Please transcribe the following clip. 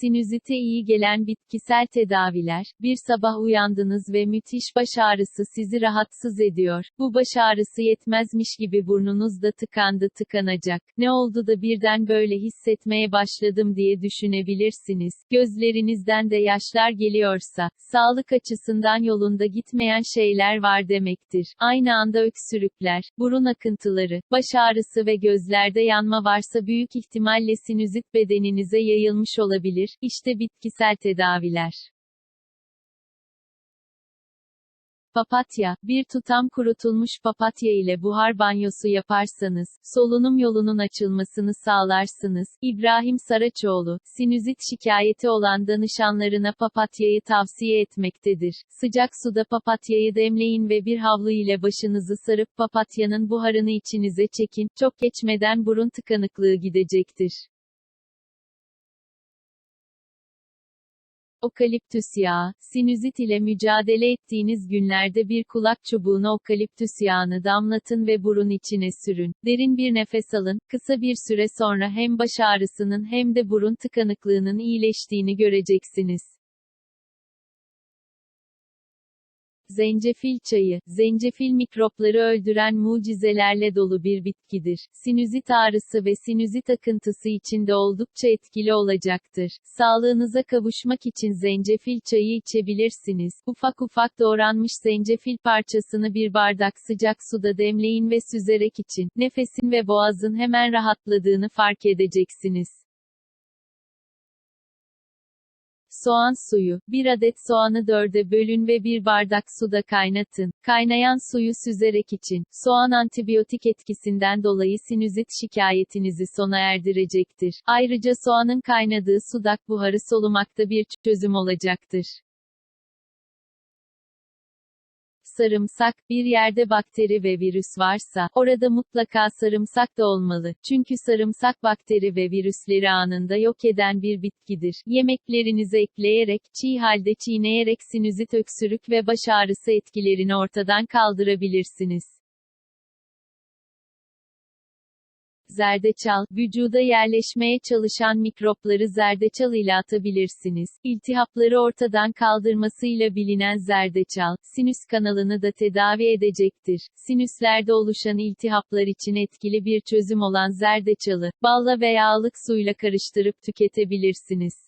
Sinüzite iyi gelen bitkisel tedaviler. Bir sabah uyandınız ve müthiş baş ağrısı sizi rahatsız ediyor. Bu baş ağrısı yetmezmiş gibi burnunuz da tıkandı tıkanacak. Ne oldu da birden böyle hissetmeye başladım diye düşünebilirsiniz. Gözlerinizden de yaşlar geliyorsa, sağlık açısından yolunda gitmeyen şeyler var demektir. Aynı anda öksürükler, burun akıntıları, baş ağrısı ve gözlerde yanma varsa büyük ihtimalle sinüzit bedeninize yayılmış olabilir. İşte bitkisel tedaviler. Papatya, bir tutam kurutulmuş papatya ile buhar banyosu yaparsanız, solunum yolunun açılmasını sağlarsınız. İbrahim Saraçoğlu, sinüzit şikayeti olan danışanlarına papatyayı tavsiye etmektedir. Sıcak suda papatyayı demleyin ve bir havlu ile başınızı sarıp papatyanın buharını içinize çekin, çok geçmeden burun tıkanıklığı gidecektir. Okaliptüs yağı, sinüzit ile mücadele ettiğiniz günlerde bir kulak çubuğuna okaliptüs yağını damlatın ve burun içine sürün. Derin bir nefes alın, kısa bir süre sonra hem baş ağrısının hem de burun tıkanıklığının iyileştiğini göreceksiniz. Zencefil çayı, zencefil mikropları öldüren mucizelerle dolu bir bitkidir. Sinüzit ağrısı ve sinüzit akıntısı için de oldukça etkili olacaktır. Sağlığınıza kavuşmak için zencefil çayı içebilirsiniz. Ufak ufak doğranmış zencefil parçasını bir bardak sıcak suda demleyin ve süzerek için, nefesin ve boğazın hemen rahatladığını fark edeceksiniz. Soğan suyu. Bir adet soğanı dörde bölün ve bir bardak suda kaynatın. Kaynayan suyu süzerek için. Soğan antibiyotik etkisinden dolayı sinüzit şikayetinizi sona erdirecektir. Ayrıca soğanın kaynadığı sudak buharı solumakta bir çözüm olacaktır. Sarımsak, bir yerde bakteri ve virüs varsa, orada mutlaka sarımsak da olmalı. Çünkü sarımsak bakteri ve virüsleri anında yok eden bir bitkidir. Yemeklerinize ekleyerek, çiğ halde çiğneyerek sinüzit öksürük ve baş ağrısı etkilerini ortadan kaldırabilirsiniz. Zerdeçal, vücuda yerleşmeye çalışan mikropları zerdeçal ile atabilirsiniz. İltihapları ortadan kaldırmasıyla bilinen zerdeçal, sinüs kanalını da tedavi edecektir. Sinüslerde oluşan iltihaplar için etkili bir çözüm olan zerdeçalı, balla veya ılık suyla karıştırıp tüketebilirsiniz.